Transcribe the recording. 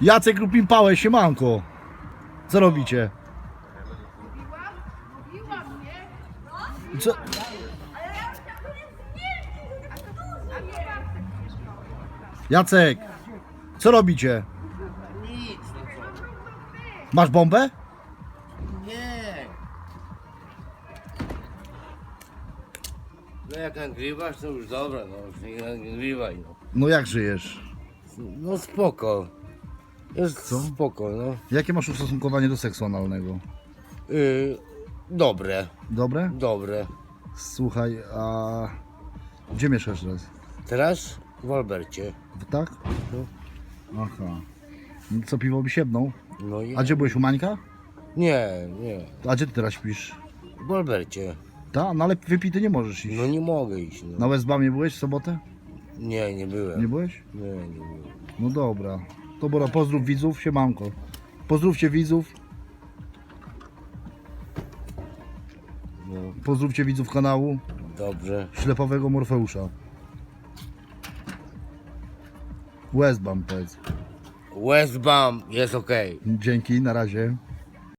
Jacek Rupin Pałę, siemanko. Co robicie? Co? Jacek, co robicie? Nic? Masz bombę? Nie. No jak nagrywasz, to już dobra, no już nie nagrywaj, no. No jak żyjesz? No spoko. Jest Co? spoko, no. Jakie masz ustosunkowanie do seksu analnego? Yy, dobre, Dobre? dobre. Słuchaj, a gdzie mieszkasz teraz? Teraz w Albercie. Tak? No. Aha. Co piwo siebnął? No i... A gdzie byłeś u Mańka? Nie, nie. A gdzie ty teraz śpisz? W Albercie. Ta? No ale wypity nie możesz iść. No nie mogę iść, no. Na Westbamie byłeś w sobotę? Nie, nie byłem. Nie byłeś? Nie, nie byłem. No dobra. To Bora, pozdrów widzów, siemanko. Pozdrówcie widzów, pozdrówcie widzów kanału dobrze. Ślepowego Morfeusza. Westbam powiedz. Westbam jest okej. Dzięki, na razie.